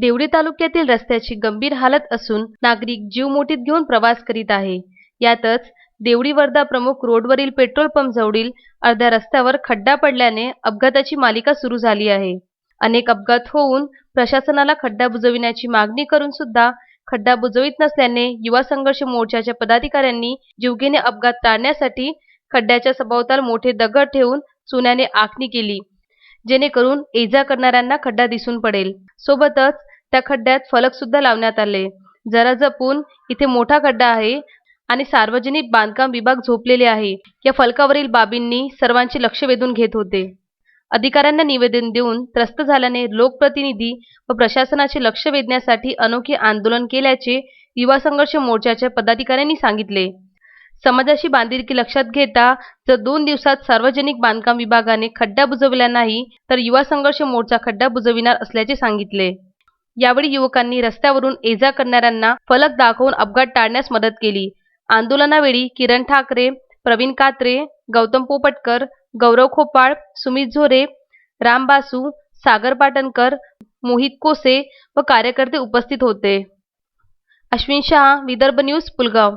देवळी तालुक्यातील रस्त्याची गंभीर हालत असून नागरिक जीव मोठीत घेऊन प्रवास करीत आहे. यातच देवळी वर्धा प्रमुख रोडवरील पेट्रोल पंप जवळील अर्ध्या रस्त्यावर खड्डा पडल्याने अपघाताची मालिका सुरू झाली आहे. अनेक अपघात होऊन प्रशासनाला खड्डा बुजविण्याची मागणी करून सुद्धा खड्डा बुजवित नसल्याने युवा संघर्ष मोर्चाच्या पदाधिकाऱ्यांनी जीवघेणे अपघात टाळण्यासाठी खड्ड्याच्या सभोवताल मोठे दगड ठेवून चुन्याने आखणी केली जेणेकरून एजा करणाऱ्यांना खड्डा दिसून पडेल. सोबतच त्या खड्ड्यात फलक सुद्धा लावण्यात आले. जरा जपून इथे मोठा खड्डा आहे आणि सार्वजनिक बांधकाम विभाग झोपलेले आहे. या फलकावरील बाबींनी सर्वांचे लक्ष वेधून घेत होते. अधिकाऱ्यांना निवेदन देऊन त्रस्त झाल्याने लोकप्रतिनिधी व प्रशासनाचे लक्ष वेधण्यासाठी अनोखे आंदोलन केल्याचे युवा संघर्ष मोर्चाच्या पदाधिकाऱ्यांनी सांगितले. समाजाशी बांधिलकी लक्षात घेता जर दोन दिवसात सार्वजनिक बांधकाम विभागाने खड्डा बुजविला नाही तर युवा संघर्ष मोर्चा खड्डा बुजविणार असल्याचे सांगितले. यावेळी युवकांनी रस्त्यावरून ये-जा करणाऱ्यांना फलक दाखवून अपघात टाळण्यास मदत केली. आंदोलनावेळी किरण ठाकरे प्रवीण कात्रे गौतम पोपटकर गौरव खोपाळ सुमित झोरे राम बासू सागर पाटणकर मोहित कोसे व कार्यकर्ते उपस्थित होते. अश्विन शहा विदर्भ न्यूज पुलगाव.